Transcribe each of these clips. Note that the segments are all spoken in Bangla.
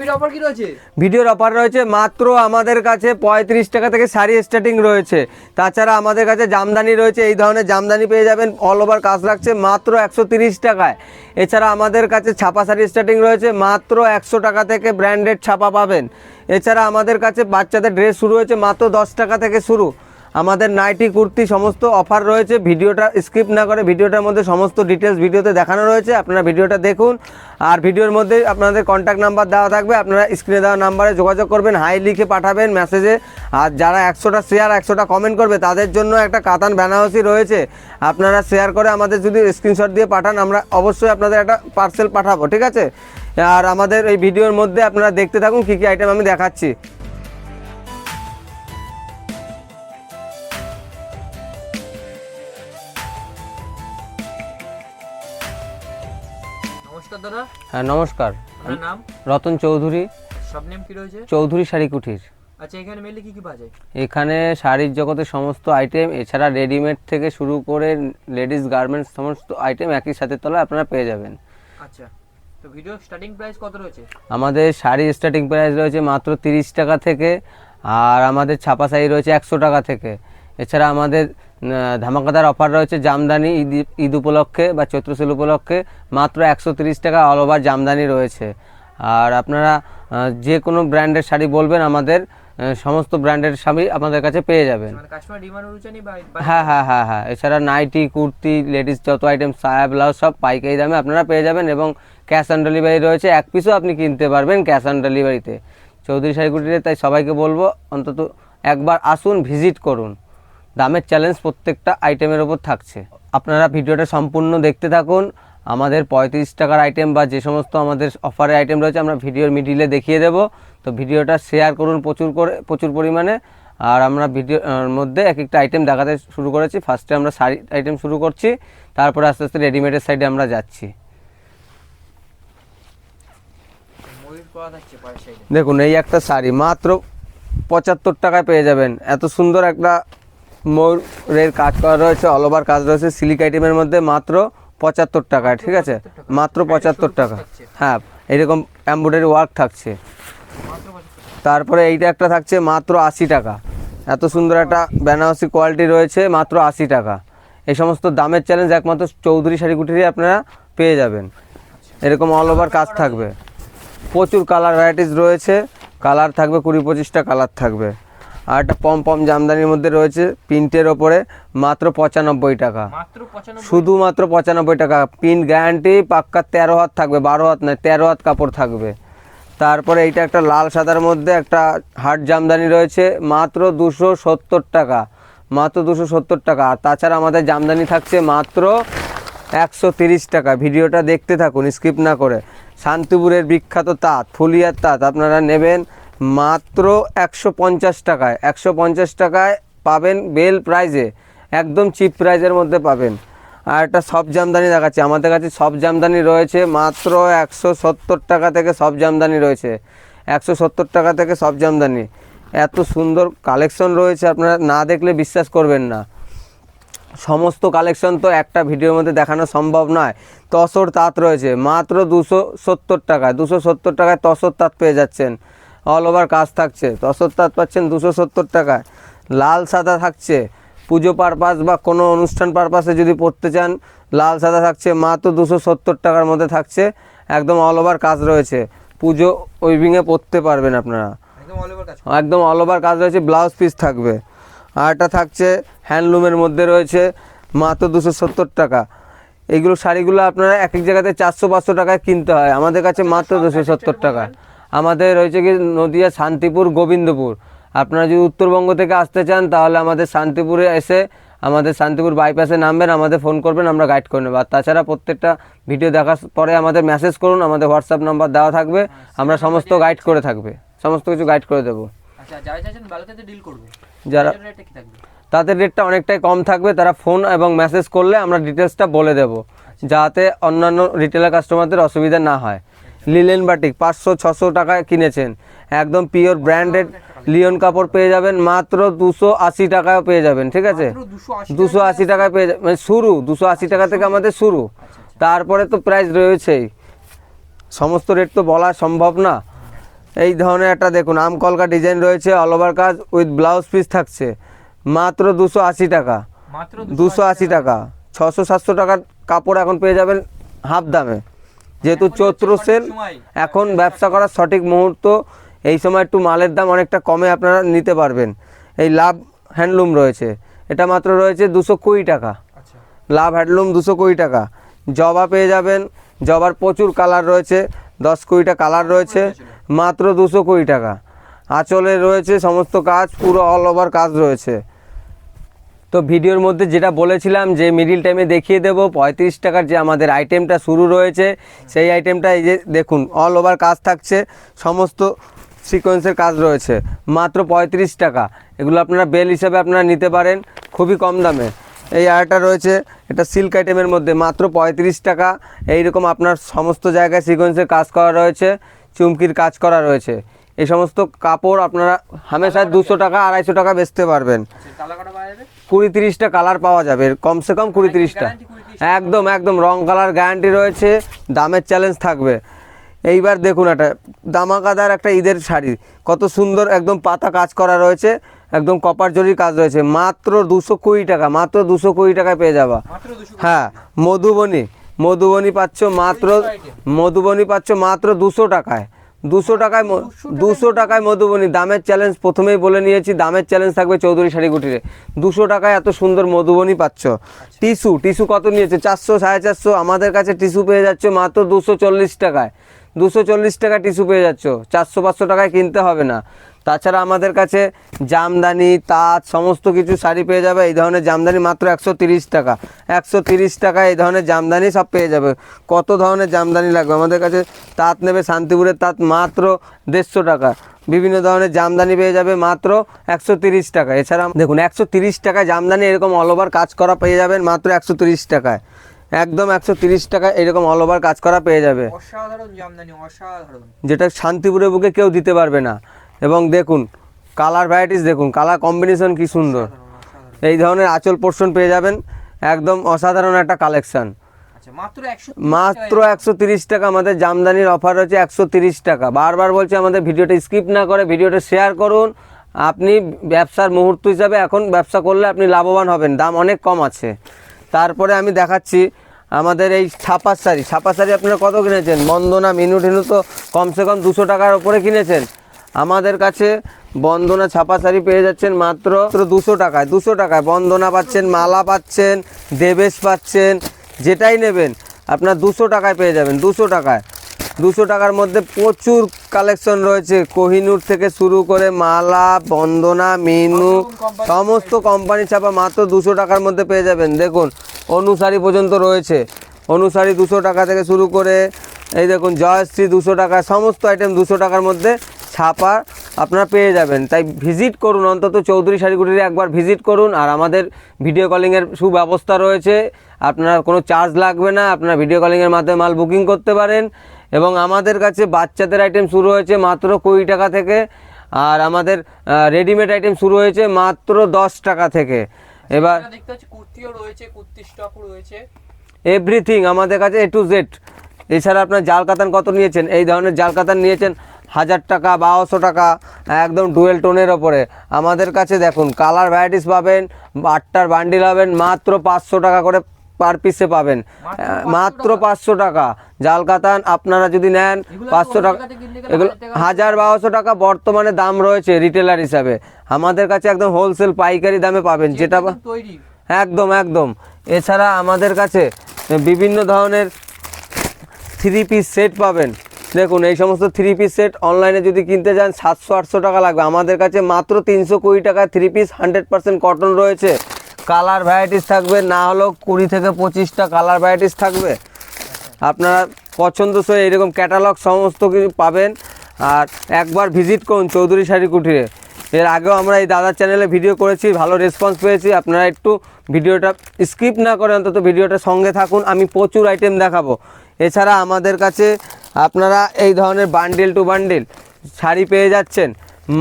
ভিডিও অফার রয়েছে? ভিডিওর অফার রয়েছে মাত্র আমাদের কাছে পঁয়ত্রিশ টাকা থেকে শাড়ি স্টার্টিং রয়েছে। তাছাড়া আমাদের কাছে জামদানি রয়েছে, এই ধরনের জামদানি পেয়ে যাবেন। অল ওভার কাজ রাখছে মাত্র একশো টাকায়। এছাড়া আমাদের কাছে ছাপা শাড়ি স্টার্টিং রয়েছে মাত্র একশো টাকা থেকে ব্র্যান্ডেড ছাপা পাবেন। এছাড়া আমাদের কাছে বাচ্চাদের ড্রেস শুরু হয়েছে মাত্র দশ টাকা থেকে শুরু। আমাদের নাইটি, কুর্তি, সমস্ত অফার রয়েছে। ভিডিওটা স্কিপ না করে ভিডিওটার মধ্যে সমস্ত ডিটেলস ভিডিওতে দেখানো রয়েছে। আপনারা ভিডিওটা দেখুন। আর ভিডিওর মধ্যে আপনাদের কন্ট্যাক্ট নাম্বার দেওয়া থাকবে। আপনারা স্ক্রিনে দেওয়া নাম্বারে যোগাযোগ করবেন হাই লিখে পাঠাবেন মেসেজে আর যারা একশোটা শেয়ার একশোটা কমেন্ট করবে, তাদের জন্য একটা কাতান বেনারসি রয়েছে। আপনারা শেয়ার করে আমাদের যদি স্ক্রিনশট দিয়ে পাঠান, আমরা অবশ্যই আপনাদের একটা পার্সেল পাঠাবো, ঠিক আছে? আর আমাদের এই ভিডিওর মধ্যে আপনারা দেখতে থাকুন, কী কী আইটেম আমি দেখাচ্ছি। হ্যাঁ নমস্কার। আপনার নাম? রতন চৌধুরী। সব নেম কি রয়েছে? চৌধুরী শাড়ি কুঠির। আচ্ছা এখানে মেলে কি কি পাওয়া যায়? এখানে শাড়ির জগতের সমস্ত আইটেম এছাড়া রেডিমেড থেকে শুরু করে লেডিস গার্মেন্টস সমস্ত আইটেম একই সাথে তলায় আপনারা পেয়ে যাবেন। আচ্ছা তো ভিডিও স্টার্টিং প্রাইস কত রয়েছে? আমাদের শাড়ি স্টার্টিং প্রাইস রয়েছে মাত্র তিরিশ টাকা থেকে আর আমাদের ছাপা শাড়ি রয়েছে একশো টাকা থেকে। এছাড়া আমাদের ধামাকাদার অফার রয়েছে জামদানি ঈদ ঈদ উপলক্ষে বা চৈত্র সেল উপলক্ষে। মাত্র একশো তিরিশ টাকা অল ওভার জামদানি রয়েছে। আর আপনারা যে কোনো ব্র্যান্ডের শাড়ি বলবেন আমাদের সমস্ত ব্র্যান্ডের শাড়ি আপনাদের কাছে পেয়ে যাবেন। মানে হ্যাঁ হ্যাঁ হ্যাঁ হ্যাঁ। এছাড়া নাইটি কুর্তি লেডিস যত আইটেম সায়া ব্লাউজ সব পাইকারি দামে আপনারা পেয়ে যাবেন এবং ক্যাশ অন ডেলিভারি রয়েছে। এক পিসও আপনি কিনতে পারবেন ক্যাশ অন ডেলিভারিতে চৌধুরী শাড়ি কুটিরে তাই সবাইকে বলব অন্তত একবার আসুন ভিজিট করুন। দামের চ্যালেঞ্জ প্রত্যেকটা আইটেমের ওপর থাকছে। আপনারা ভিডিওটা সম্পূর্ণ দেখতে থাকুন। আমাদের পঁয়ত্রিশ টাকার আইটেম বা যে সমস্ত আমাদের অফারের আইটেম রয়েছে, আমরা ভিডিওর মিডিলে দেখিয়ে দেবো। তো ভিডিওটা শেয়ার করুন প্রচুর করে, প্রচুর পরিমাণে। আর আমরা ভিডিওর মধ্যে এক একটা আইটেম দেখাতে শুরু করেছি। ফার্স্টে আমরা শাড়ি আইটেম শুরু করছি। তারপরে আস্তে আস্তে রেডিমেডের সাইডে আমরা যাচ্ছি। দেখুন, এই একটা শাড়ি মাত্র পঁচাত্তর টাকায় পেয়ে যাবেন। এত সুন্দর একটা ময়ূরের কাজ করা রয়েছে অল ওভার কাজ রয়েছে সিলিক আইটেমের মধ্যে মাত্র পঁচাত্তর টাকায় ঠিক আছে? মাত্র পঁচাত্তর টাকা। হ্যাঁ এরকম এমব্রয়ডারি ওয়ার্ক থাকছে। তারপরে এইটা একটা থাকছে মাত্র আশি টাকা। এত সুন্দর একটা বেনারসি কোয়ালিটি রয়েছে, মাত্র আশি টাকা। এই সমস্ত দামের চ্যালেঞ্জ একমাত্র চৌধুরী শাড়ি কুটিরই আপনারা পেয়ে যাবেন। এরকম অল ওভার কাজ থাকবে। প্রচুর কালার ভ্যারাইটিস রয়েছে। কালার থাকবে কুড়ি পঁচিশটা কালার থাকবে। আর একটা পম পম জামদানির মধ্যে রয়েছে প্রিন্টের ওপরে মাত্র পঁচানব্বই টাকা। শুধুমাত্র পঁচানব্বই টাকা। প্রিন্ট গ্যারান্টি পাক্কা তেরো হাত থাকবে বারো হাত নয় তেরো হাত কাপড় থাকবে। তারপরে এইটা একটা লাল সাদার মধ্যে একটা হাট জামদানি রয়েছে মাত্র দুশো সত্তর টাকা। মাত্র দুশো সত্তর টাকা। আর তাছাড়া আমাদের জামদানি থাকছে মাত্র একশো তিরিশ টাকা। ভিডিওটা দেখতে থাকুন স্কিপ না করে। শান্তিপুরের বিখ্যাত তাঁত ফুলিয়ার তাঁত আপনারা নেবেন। মাত্র একশো পঞ্চাশ টাকায়, একশো পঞ্চাশ টাকায় পাবেন বেল প্রাইজে, একদম চিপ প্রাইজের মধ্যে পাবেন। আর একটা সব জামদানি দেখাচ্ছি, আমাদের কাছে সব জামদানি রয়েছে, মাত্র একশো সত্তর টাকা থেকে সব জামদানি রয়েছে, একশো সত্তর টাকা থেকে সব জামদানি। এত সুন্দর কালেকশন রয়েছে, আপনারা না দেখলে বিশ্বাস করবেন না। সমস্ত কালেকশন তো একটা ভিডিওর মধ্যে দেখানো সম্ভব নয়, তসর তাঁত রয়েছে, মাত্র দুশো সত্তর টাকায়, দুশো সত্তর টাকায় তসর তাঁত পেয়ে যাচ্ছেন। অল ওভার কাজ থাকছে। তসর তাঁত পাচ্ছেন দুশো সত্তর টাকায়। লাল সাদা থাকছে। পুজো পারপাস বা কোনো অনুষ্ঠান পারপাসে যদি পড়তে চান লাল সাদা থাকছে মাত্র দুশো সত্তর টাকার মধ্যে থাকছে। একদম অল ওভার কাজ রয়েছে। পুজো উইভিংয়ে পড়তে পারবেন আপনারা। একদম অল ওভার কাজ। রয়েছে ব্লাউজ পিস থাকবে। আর একটা থাকছে হ্যান্ডলুমের মধ্যে রয়েছে মাত্র দুশো সত্তর টাকা। এইগুলো শাড়িগুলো আপনারা এক এক জায়গাতে চারশো পাঁচশো টাকায় কিনতে হয়। আমাদের কাছে মাত্র দুশো সত্তর টাকা। আমাদের রয়েছে কি নদিয়া শান্তিপুর গোবিন্দপুর। আপনারা যদি উত্তরবঙ্গ থেকে আসতে চান তাহলে আমাদের শান্তিপুরে এসে আমাদের শান্তিপুর বাইপাসে নামবেন আমাদের ফোন করবেন আমরা গাইড করে নেব। আর তাছাড়া প্রত্যেকটা ভিডিও দেখার পরে আমাদের মেসেজ করুন আমাদের হোয়াটসঅ্যাপ নাম্বার দেওয়া থাকবে আমরা সমস্ত গাইড করে থাকবে। সমস্ত কিছু গাইড করে দেবো। আচ্ছা যারা তাদের রেটটা অনেকটাই কম থাকবে তারা ফোন এবং মেসেজ করলে আমরা ডিটেলসটা বলে দেব। যাতে অন্যান্য রিটেলার কাস্টমারদের অসুবিধা না হয়। লিলেন বাটিক পাঁচশো ছশো টাকায় কিনেছেন। একদম পিওর ব্র্যান্ডেড লিওন কাপড় পেয়ে যাবেন মাত্র দুশো আশি টাকায় পেয়ে যাবেন ঠিক আছে? দুশো আশি টাকায় পেয়ে যাবেন মানে শুরু দুশো আশি টাকা থেকে আমাদের শুরু। তারপরে তো প্রাইস রয়েছেই। সমস্ত রেট তো বলা সম্ভব না। এই ধরনের একটা দেখুন আম কলকা ডিজাইন রয়েছে অল ওভার কাজ উইথ ব্লাউজ পিস থাকছে। মাত্র দুশো আশি টাকা। মাত্র দুশো আশি টাকা। ছশো সাতশো টাকার কাপড় এখন পেয়ে যাবেন হাফ দামে। যেহেতু চৈত্র সেল এখন ব্যবসা করার সঠিক মুহূর্ত এই সময় একটু মালের দাম অনেকটা কমে আপনারা নিতে পারবেন। এই লাভ হ্যান্ডলুম রয়েছে। এটা মাত্র রয়েছে দুশো কুড়ি টাকা। আচ্ছা। লাভ হ্যান্ডলুম দুশো কুড়ি টাকা। জবা পেয়ে যাবেন। জবার প্রচুর কালার রয়েছে। দশ কুড়িটা কালার রয়েছে। মাত্র দুশো কুড়ি টাকা। আঁচলে রয়েছে সমস্ত কাজ পুরো অল ওভার কাজ রয়েছে। তো ভিডিওর মধ্যে যেটা বলেছিলাম যে মিডিল টাইমে দেখিয়ে দেবো, পঁয়ত্রিশ টাকার যে আমাদের আইটেমটা শুরু রয়েছে, সেই আইটেমটা এই যে দেখুন অল ওভার কাজ থাকছে, সমস্ত সিকোয়েন্সের কাজ রয়েছে, মাত্র পঁয়ত্রিশ টাকা। এগুলো আপনারা বেল হিসাবে আপনারা নিতে পারেন, খুবই কম দামে। এই আরটা রয়েছে, এটা সিল্ক আইটেমের মধ্যে মাত্র পঁয়ত্রিশ টাকা। এইরকম আপনার সমস্ত জায়গায় সিকোয়েন্সের কাজ করা রয়েছে, চুমকির কাজ করা রয়েছে। এই সমস্ত কাপড় আপনারা হামেশায় দুশো টাকা, আড়াইশো টাকা বেচতে পারবেন। কুড়ি তিরিশটা কালার পাওয়া যাবে কমসে কম কুড়ি তিরিশটা। একদম একদম রং কালার গ্যারান্টি রয়েছে দামের চ্যালেঞ্জ থাকবে। এইবার দেখুন একটা দামাকাদার একটা ঈদের শাড়ি কত সুন্দর একদম পাতা কাজ করা রয়েছে একদম কপার জরির কাজ রয়েছে মাত্র দুশো কুড়ি টাকা মাত্র দুশো কুড়ি টাকায় পেয়ে যাবা। হ্যাঁ মধুবনী মধুবনী পাচ্ছ মাত্র মধুবনী পাচ্ছ মাত্র দুশো টাকায়। দুশো টাকায় দুশো টাকায় মধুবনী। দামের চ্যালেঞ্জ প্রথমেই বলে নিয়েছি দামের চ্যালেঞ্জ থাকবে চৌধুরী শাড়ি কুটিরে দুশো টাকায় এত সুন্দর মধুবনী পাচ্ছ। টিস্যু টিস্যু কত নিয়েছে? চারশো সাড়ে চারশো। আমাদের কাছে টিস্যু পেয়ে যাচ্ছ মাত্র দুশো চল্লিশ টাকায়। দুশো চল্লিশ টাকা টিস্যু পেয়ে যাচ্ছ। চারশো পাঁচশো টাকায় কিনতে হবে না। তাছাড়া আমাদের কাছে জামদানি তাঁত সমস্ত কিছু শাড়ি পেয়ে যাবে। এই ধরনের জামদানি মাত্র একশো তিরিশ টাকা। একশো তিরিশ টাকা এই ধরনের জামদানি সব পেয়ে যাবে। কত ধরনের জামদানি লাগবে? আমাদের কাছে তাঁত নেবে শান্তিপুরের তাঁত মাত্র দেড়শো টাকা। বিভিন্ন ধরনের জামদানি পেয়ে যাবে মাত্র একশো তিরিশ টাকা। এছাড়া দেখুন একশো তিরিশ টাকায় জামদানি এরকম অল ওভার কাজ করা পেয়ে যাবেন মাত্র একশো তিরিশ টাকায়। একদম একশো তিরিশ টাকা এরকম অল ওভার কাজ করা পেয়ে যাবে। অসাধারণ জামদানি অসাধারণ। যেটা শান্তিপুরের বুকে কেউ দিতে পারবে না। এবং দেখুন কালার ভ্যারাইটিস দেখুন কালার কম্বিনেশন কি সুন্দর। এই ধরনের আঁচল পোর্শন পেয়ে যাবেন একদম অসাধারণ একটা কালেকশন আচ্ছা মাত্র একশো মাত্র একশো তিরিশ টাকা আমাদের জামদানির অফার রয়েছে একশো তিরিশ টাকা। বারবার বলছি আমাদের ভিডিওটা স্কিপ না করে ভিডিওটা শেয়ার করুন। আপনি ব্যবসার মুহূর্ত হিসাবে এখন ব্যবসা করলে আপনি লাভবান হবেন দাম অনেক কম আছে। তারপরে আমি দেখাচ্ছি আমাদের এই ছাপার শাড়ি ছাপার শাড়ি আপনারা কত কিনেছেন? বন্দনা মিনু টিনু তো কমসে কম দুশো টাকার ওপরে কিনেছেন। আমাদের কাছে বন্দনা ছাপা শাড়ি পেয়ে যাচ্ছেন মাত্র দুশো টাকায় দুশো টাকায়। বন্দনা পাচ্ছেন মালা পাচ্ছেন দেবেশ পাচ্ছেন যেটাই নেবেন আপনার দুশো টাকায় পেয়ে যাবেন দুশো টাকায়। দুশো টাকার মধ্যে প্রচুর কালেকশন রয়েছে। কোহিনুর থেকে শুরু করে মালা বন্দনা মিনু সমস্ত কোম্পানি ছাপা মাত্র দুশো টাকার মধ্যে পেয়ে যাবেন। দেখুন অনুসারী পর্যন্ত রয়েছে। অনুসারী দুশো টাকা থেকে শুরু করে এই দেখুন জয়শ্রী দুশো টাকা সমস্ত আইটেম দুশো টাকার মধ্যে ছাপা আপনারা পেয়ে যাবেন। তাই ভিজিট করুন অন্তত চৌধুরী শাড়িগুটিরে একবার ভিজিট করুন। আর আমাদের ভিডিও কলিংয়ের সুব্যবস্থা রয়েছে। আপনার কোনো চার্জ লাগবে না আপনারা ভিডিও কলিংয়ের মাধ্যমে মাল বুকিং করতে পারেন। এবং আমাদের কাছে বাচ্চাদের আইটেম শুরু হয়েছে মাত্র কুড়ি টাকা থেকে। আর আমাদের রেডিমেড আইটেম শুরু হয়েছে মাত্র দশ টাকা থেকে। এবার দেখতে পাচ্ছি কুর্তিও রয়েছে কুর্তি স্টকও রয়েছে। এভরিথিং আমাদের কাছে এ টু জেড এছাড়া আপনার জাল কাতান কত নিয়েছেন? এই ধরনের জাল কাতান নিয়েছেন। হাজার টাকা বারোশো টাকা একদম ডুয়েল টোনের ওপরে। আমাদের কাছে দেখুন কালার ভ্যারাইটিস পাবেন আটটার বান্ডিল পাবেন মাত্র পাঁচশো টাকা করে পার পিসে পাবেন। মাত্র পাঁচশো টাকা। জাল কাতান আপনারা যদি নেন পাঁচশো টাকা এগুলো হাজার বারোশো টাকা বর্তমানে দাম রয়েছে রিটেলার হিসাবে। আমাদের কাছে একদম হোলসেল পাইকারি দামে পাবেন যেটা একদম একদম এছাড়া আমাদের কাছে বিভিন্ন ধরনের থ্রি পিস সেট পাবেন। দেখুন, এই সমস্ত থ্রি পিস সেট অনলাইনে যদি কিনতে যান, সাতশো, আটশো টাকা লাগবে। আমাদের কাছে মাত্র তিনশো কুড়ি টাকায় three piece hundred percent cotton রয়েছে। কালার ভ্যারাইটিস থাকবে, না হলেও কুড়ি থেকে পঁচিশটা কালার ভ্যারাইটিস থাকবে। আপনারা পছন্দসই এরকম ক্যাটালগ সমস্ত কিছু পাবেন। আর একবার ভিজিট করুন চৌধুরী শাড়ি কুঠিরে এর আগেও আমরা এই দাদার চ্যানেলে ভিডিও করেছি, ভালো রেসপন্স পেয়েছি। আপনারা একটু ভিডিওটা স্কিপ না করে অন্তত ভিডিওটা সঙ্গে থাকুন, আমি প্রচুর আইটেম দেখাবো। এছাড়া আমাদের কাছে আপনারা এই ধরনের বান্ডিল টু বান্ডিল শাড়ি পেয়ে যাচ্ছেন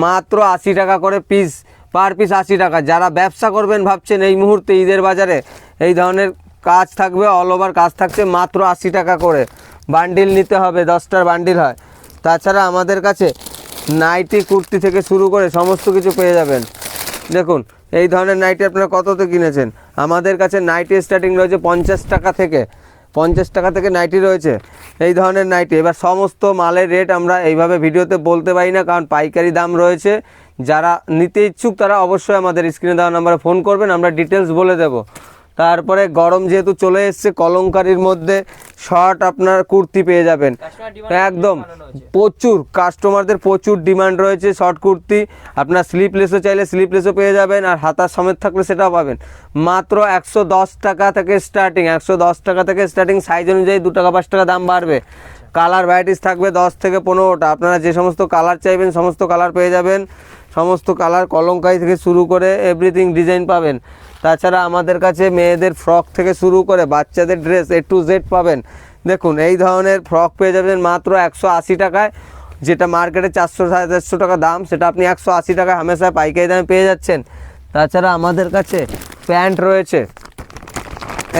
মাত্র আশি টাকা করে পিস পার পিস আশি টাকা। যারা ব্যবসা করবেন ভাবছেন এই মুহূর্তে ঈদের বাজারে, এই ধরনের কাজ থাকবে অল ওভার কাজ থাকছে, মাত্র আশি টাকা করে। বান্ডিল নিতে হবে, দশটার বান্ডিল হয়। তাছাড়া আমাদের কাছে নাইটি, কুর্তি থেকে শুরু করে সমস্ত কিছু পেয়ে যাবেন। দেখুন, এই ধরনের নাইটি আপনারা কততে কিনেছেন? আমাদের কাছে নাইটি স্টার্টিং রয়েছে পঞ্চাশ টাকা থেকে। পঞ্চাশ টাকা থেকে নাইটি রয়েছে। এই ধরনের নাইটি। এবার সমস্ত মালের রেট আমরা এইভাবে ভিডিওতে বলতে পারি না, কারণ পাইকারি দাম রয়েছে। যারা নিতে ইচ্ছুক তারা অবশ্যই আমাদের স্ক্রিনে দেওয়া নাম্বারে ফোন করবেন, আমরা ডিটেলস বলে দেব। তারপরে গরম যেহেতু চলে এসছে কলমকারির মধ্যে শর্ট আপনার কুর্তি পেয়ে যাবেন। একদম প্রচুর কাস্টমারদের প্রচুর ডিমান্ড রয়েছে শর্ট কুর্তি। আপনার স্লিপলেসও চাইলে স্লিপলেসও পেয়ে যাবেন আর হাতার সমেত থাকলে সেটাও পাবেন। মাত্র একশো দশ টাকা থেকে স্টার্টিং একশো দশ টাকা থেকে স্টার্টিং সাইজ অনুযায়ী দু টাকা পাঁচ টাকা দাম বাড়বে। কালার ভ্যারাইটিস থাকবে দশ থেকে পনেরোটা। আপনারা যে সমস্ত কালার চাইবেন সমস্ত কালার পেয়ে যাবেন। সমস্ত কালার কলঙ্কাই থেকে শুরু করে এভরিথিং ডিজাইন পাবেন। তাছাড়া আমাদের কাছে মেয়েদের ফ্রক থেকে শুরু করে বাচ্চাদের ড্রেস এ টু জেড পাবেন। দেখুন, এই ধরনের ফ্রক পেয়ে যাবেন মাত্র একশো আশি টাকায়, যেটা মার্কেটে চারশো সাড়ে চারশো টাকা দাম, সেটা আপনি একশো আশি টাকায় হামেশায় পাইকারি দামে পেয়ে যাচ্ছেন। তাছাড়া আমাদের কাছে প্যান্ট রয়েছে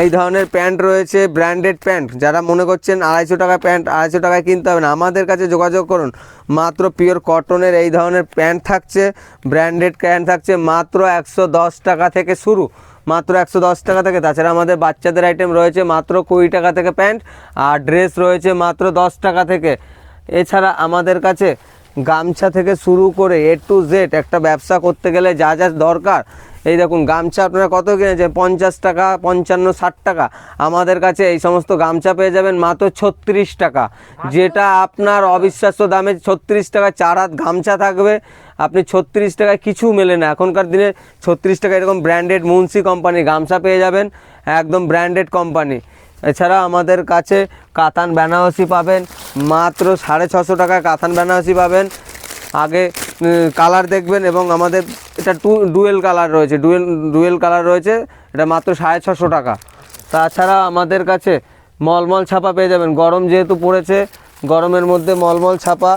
এই ধরনের প্যান্ট রয়েছে, ব্র্যান্ডেড প্যান্ট। যারা মনে করছেন আড়াইশো টাকা প্যান্ট, আড়াইশো টাকায় কিনতে হবে না, আমাদের কাছে যোগাযোগ করুন। মাত্র পিওর কটনের এই ধরনের প্যান্ট থাকছে, ব্র্যান্ডেড প্যান্ট থাকছে, মাত্র একশো দশ টাকা থেকে শুরু। মাত্র একশো দশ টাকা থেকে। তাছাড়া আমাদের বাচ্চাদের আইটেম রয়েছে মাত্র কুড়ি টাকা থেকে প্যান্ট, আর ড্রেস রয়েছে মাত্র দশ টাকা থেকে। এছাড়া আমাদের কাছে গামছা থেকে শুরু করে এ টু জেড একটা ব্যবসা করতে গেলে যা যা দরকার এই দেখুন গামছা আপনারা কত কিনেছেন? পঞ্চাশ টাকা পঞ্চান্ন ষাট টাকা। আমাদের কাছে এই সমস্ত গামছা পেয়ে যাবেন মাত্র ছত্রিশ টাকা। যেটা আপনার অবিশ্বাস্য দামে ছত্রিশ টাকা চার হাত গামছা থাকবে। আপনি ছত্রিশ টাকায় কিছু মেলে না। এখনকার দিনে ছত্রিশ টাকা এরকম ব্র্যান্ডেড মুন্সি কোম্পানি গামছা পেয়ে যাবেন। একদম ব্র্যান্ডেড কোম্পানি। এছাড়া আমাদের কাছে কাতান বেনারসি পাবেন। মাত্র সাড়ে ছশো টাকায় কাতান বেনারসি পাবেন। আগে কালার দেখবেন এবং আমাদের এটা টু ডুয়েল কালার রয়েছে। ডুয়েল ডুয়েল কালার রয়েছে। এটা মাত্র সাড়ে ছশো টাকা। তাছাড়া আমাদের কাছে মলমল ছাপা পেয়ে যাবেন। গরম যেহেতু পড়েছে, গরমের মধ্যে মলমল ছাপা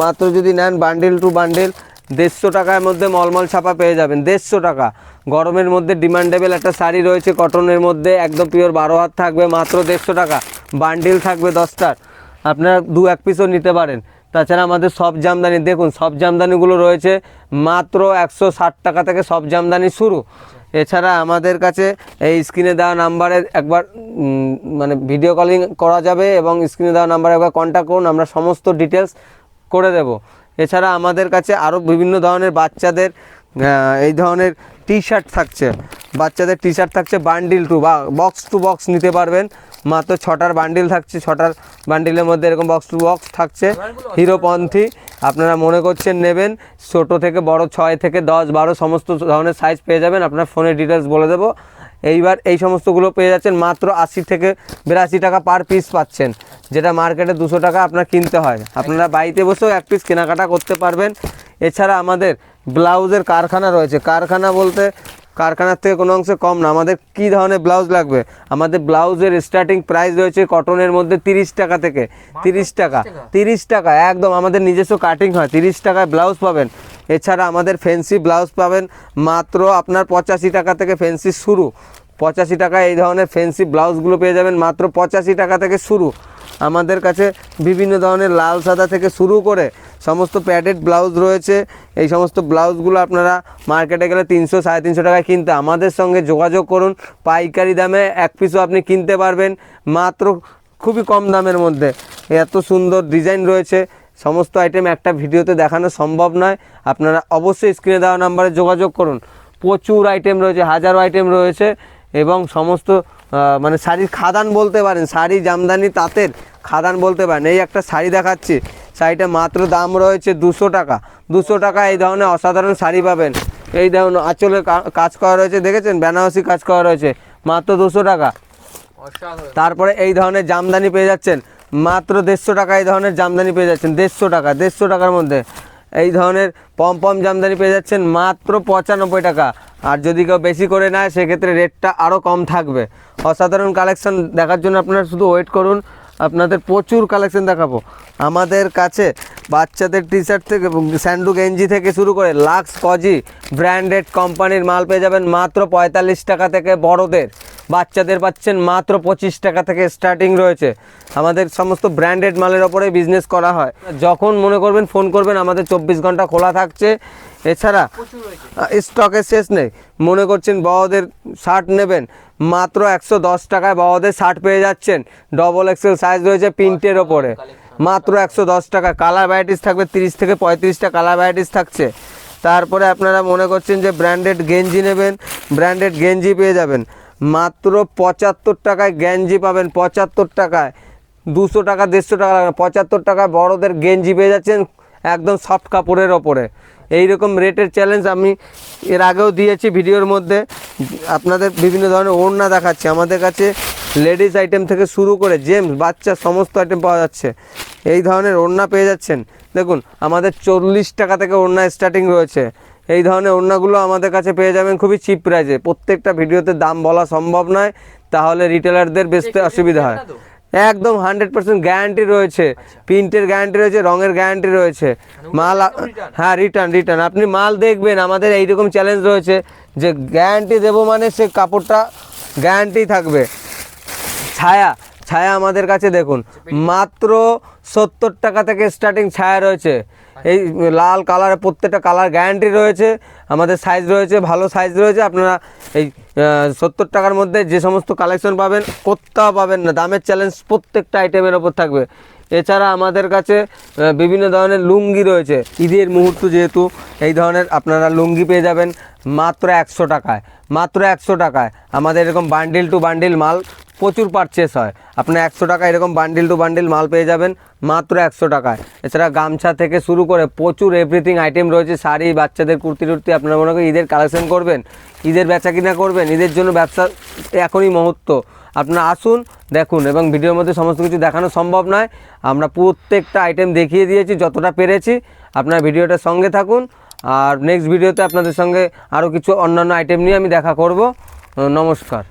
মাত্র যদি নেন বান্ডিল টু বান্ডিল দেড়শো টাকার মধ্যে মলমল ছাপা পেয়ে যাবেন। দেড়শো টাকা। গরমের মধ্যে ডিমান্ডেবল একটা শাড়ি রয়েছে কটনের মধ্যে একদম পিওর বারো হাত থাকবে, মাত্র দেড়শো টাকা। বান্ডিল থাকবে দশটার। আপনারা দু এক পিসও নিতে পারেন। তাছাড়া আমাদের সব জামদানি, দেখুন, সব জামদানিগুলো রয়েছে মাত্র একশো ষাট টাকা থেকে সব জামদানি শুরু। এছাড়া আমাদের কাছে এই স্ক্রিনে দেওয়া নাম্বারে একবার মানে ভিডিও কলিং করা যাবে এবং স্ক্রিনে দেওয়া নাম্বারে একবার কন্ট্যাক্ট করুন, আমরা সমস্ত ডিটেলস করে দেব। এছাড়া আমাদের কাছে আরও বিভিন্ন ধরনের বাচ্চাদের এই ধরনের টি শার্ট থাকছে। বাচ্চাদের টি শার্ট থাকছে বান্ডিল টু বা বক্স টু বক্স নিতে পারবেন। মাত্র ছটার বান্ডিল থাকছে, ছটার বান্ডিলের মধ্যে এরকম বক্স টু বক্স থাকছে। হিরোপন্থী আপনারা মনে করছেন নেবেন, ছোটো থেকে বড় ছয় থেকে দশ, বারো, সমস্ত ধরনের সাইজ পেয়ে যাবেন। আপনার ফোনের ডিটেলস বলে দেবো। এইবার এই সমস্তগুলো পেয়ে যাচ্ছেন, মাত্র আশি থেকে বিরাশি টাকা পার পিস পাচ্ছেন। যেটা মার্কেটে দুশো টাকা আপনার কিনতে হয়। আপনারা বাড়িতে বসেও এক পিস কেনাকাটা করতে পারবেন। এছাড়া আমাদের ব্লাউজের কারখানা রয়েছে। কারখানা বলতে কারখানার থেকে কোনো অংশে কম না। আমাদের কি ধরনের ব্লাউজ লাগবে? আমাদের ব্লাউজের স্টার্টিং প্রাইস রয়েছে কটনের মধ্যে তিরিশ টাকা থেকে। তিরিশ টাকা। তিরিশ টাকা? একদম আমাদের নিজস্ব কাটিং হয়। তিরিশ টাকায় ব্লাউজ পাবেন। এছাড়া আমাদের ফেন্সি ব্লাউজ পাবেন। মাত্র আপনার পঁচাশি টাকা থেকে ফেন্সি শুরু। পঁচাশি টাকা এই ধরনের ফেন্সি ব্লাউজগুলো পেয়ে যাবেন মাত্র পঁচাশি টাকা থেকে শুরু। আমাদের কাছে বিভিন্ন ধরনের লাল সাদা থেকে শুরু করে সমস্ত প্যাডেড ব্লাউজ রয়েছে। এই সমস্ত ব্লাউজগুলো আপনারা মার্কেটে গেলে তিনশো, সাড়ে তিনশো টাকায় কিনতে আমাদের সঙ্গে যোগাযোগ করুন। পাইকারি দামে এক পিসও আপনি কিনতে পারবেন। মাত্র খুবই কম দামের মধ্যে। এত সুন্দর ডিজাইন রয়েছে। সমস্ত আইটেম একটা ভিডিওতে দেখানো সম্ভব নয়। আপনারা অবশ্যই স্ক্রিনে দেওয়া নাম্বারে যোগাযোগ করুন। প্রচুর আইটেম রয়েছে, হাজারো আইটেম রয়েছে এবং সমস্ত মানে শাড়ির খাদান বলতে পারেন, শাড়ি, জামদানি, তাঁতের খাদান বলতে পারেন। এই একটা শাড়ি দেখাচ্ছি। শাড়িটা মাত্র দাম রয়েছে দুশো টাকা। দুশো টাকা এই ধরনের অসাধারণ শাড়ি পাবেন। এই ধরুন আঁচলে কাজ করা রয়েছে দেখেছেন? বেনারসি কাজ করা রয়েছে মাত্র দুশো টাকা। তারপরে এই ধরনের জামদানি পেয়ে যাচ্ছেন মাত্র দেড়শো টাকা এই ধরনের জামদানি পেয়ে যাচ্ছেন দেড়শো টাকা দেড়শো টাকার মধ্যে। এই ধরনের পম পম জামদানি পেয়ে যাচ্ছেন মাত্র পঁচানব্বই টাকা। আর যদি কেউ বেশি করে নেয় সেক্ষেত্রে রেটটা আরও কম থাকবে। অসাধারণ কালেকশন দেখার জন্য আপনারা শুধু ওয়েট করুন। আপনাদের প্রচুর কালেকশন দেখাবো। আমাদের কাছে বাচ্চাদের টি শার্ট থেকে স্যান্ডু গেঞ্জি থেকে শুরু করে লাক্স কজি ব্র্যান্ডেড কোম্পানির মাল পেয়ে যাবেন মাত্র পঁয়তাল্লিশ টাকা থেকে বড়দের। বাচ্চাদের পাচ্ছেন মাত্র পঁচিশ টাকা থেকে স্টার্টিং রয়েছে। আমাদের সমস্ত ব্র্যান্ডেড মালের ওপরে বিজনেস করা হয়। যখন মনে করবেন ফোন করবেন, আমাদের চব্বিশ ঘণ্টা খোলা থাকছে। এছাড়া স্টকের শেষ নেই। মনে করছেন বড়দের শার্ট নেবেন। মাত্র একশো দশ টাকায় বড়দের শার্ট পেয়ে যাচ্ছেন। ডবল এক্সেল সাইজ রয়েছে প্রিন্টের ওপরে। মাত্র একশো দশ টাকা। কালার ভ্যারাইটিস থাকবে তিরিশ থেকে পঁয়ত্রিশটা কালার ভ্যারাইটিস থাকছে। তারপরে আপনারা মনে করছেন যে ব্র্যান্ডেড গেঞ্জি নেবেন। ব্র্যান্ডেড গেঞ্জি পেয়ে যাবেন। মাত্র পঁচাত্তর টাকায় গেঞ্জি পাবেন, পঁচাত্তর টাকায়। দুশো টাকা, দেড়শো টাকা লাগবে। পঁচাত্তর টাকায় বড়দের গেঞ্জি পেয়ে যাচ্ছেন একদম সফট কাপড়ের ওপরে। এই রকম রেটের চ্যালেঞ্জ আমি এর আগেও দিয়েছি ভিডিওর মধ্যে। আপনাদের বিভিন্ন ধরনের ওড়না দেখাচ্ছি। আমাদের কাছে লেডিস আইটেম থেকে শুরু করে জেমস বাচ্চা সমস্ত আইটেম পাওয়া যাচ্ছে। এই ধরনের ওড়না পেয়ে যাচ্ছেন। দেখুন, আমাদের চল্লিশ টাকা থেকে ওড়না স্টার্টিং রয়েছে। এই ধরনের ওড়নাগুলো আমাদের কাছে পেয়ে যাবেন খুবই চিপ প্রাইসে প্রত্যেকটা ভিডিওতে দাম বলা সম্ভব নয় তাহলে রিটেলারদের বেচতে অসুবিধা হয়। একদম হান্ড্রেড পার্সেন্ট গ্যারান্টি রয়েছে। প্রিন্টের গ্যারান্টি রয়েছে রঙের গ্যারান্টি রয়েছে। মাল একদম return? হ্যাঁ রিটার্ন রিটার্ন আপনি মাল দেখবেন আমাদের এইরকম চ্যালেঞ্জ রয়েছে যে গ্যারান্টি দেবো মানে সে কাপড়টা গ্যারান্টি থাকবে। ছায়া ছায়া আমাদের কাছে দেখুন, মাত্র সত্তর টাকা থেকে স্টার্টিং ছায়া রয়েছে। এই লাল কালার প্রত্যেকটা কালার গ্যারান্টি রয়েছে, আমাদের সাইজ রয়েছে, ভালো সাইজ রয়েছে, আপনারা এই সত্তর টাকার মধ্যে যে সমস্ত কালেকশন পাবেন, কোথাও পাবেন না। দামের চ্যালেঞ্জ প্রত্যেকটা আইটেমের ওপর থাকবে। এছাড়া আমাদের কাছে বিভিন্ন ধরনের লুঙ্গি রয়েছে। ঈদের মুহূর্ত যেহেতু, এই ধরনের আপনারা লুঙ্গি পেয়ে যাবেন মাত্র একশো টাকায়। মাত্র একশো টাকায়। আমাদের এরকম বান্ডিল টু বান্ডিল মাল প্রচুর পারচেস হয়। আপনার একশো টাকা এরকম বান্ডিল টু বান্ডিল মাল পেয়ে যাবেন মাত্র একশো টাকায়। এছাড়া গামছা থেকে শুরু করে প্রচুর এভরিথিং আইটেম রয়েছে, শাড়ি, বাচ্চাদের কুর্তি টুর্তি, আপনারা মনে করেন ঈদের কালেকশন করবেন, ঈদের বেচা কিনা করবেন, ঈদের জন্য ব্যবসা এখনই মুহূর্ত। আপনারা আসুন, দেখুন এবং ভিডিওর মধ্যে সমস্ত কিছু দেখানো সম্ভব নয়। আমরা প্রত্যেকটা আইটেম দেখিয়ে দিয়েছি, যতটা পেরেছি। আপনার ভিডিওটার সঙ্গে থাকুন। আর নেক্সট ভিডিওতে আপনাদের সঙ্গে আরও কিছু অন্যান্য আইটেম নিয়ে আমি দেখা করব। নমস্কার।